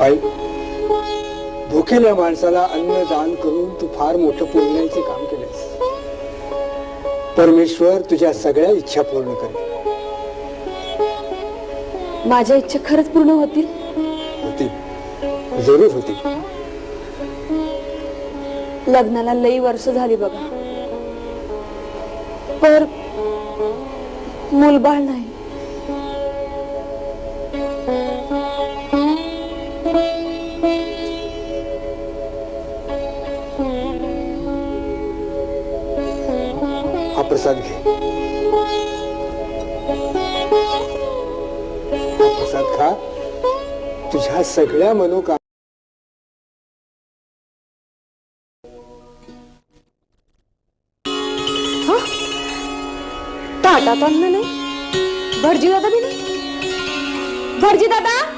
आई भुकेल्या माणसाला अन्न दान करून तू फार मोठं पुण्याचे काम केलेस परमेश्वर तुझ्या सगळ्या इच्छा पूर्ण करेल. माझ्या इच्छा खरंच पूर्ण होतील? होती जरूर होती लग्नाला लई वर्ष झाली बघा. पर मूलबाळ नाही. हा प्रसाद घे. हा प्रसाद खा. तुझ्या सगळ्या मनोका ताटात अन्न नाही भटजी दादा बी नाही भटजी दादा?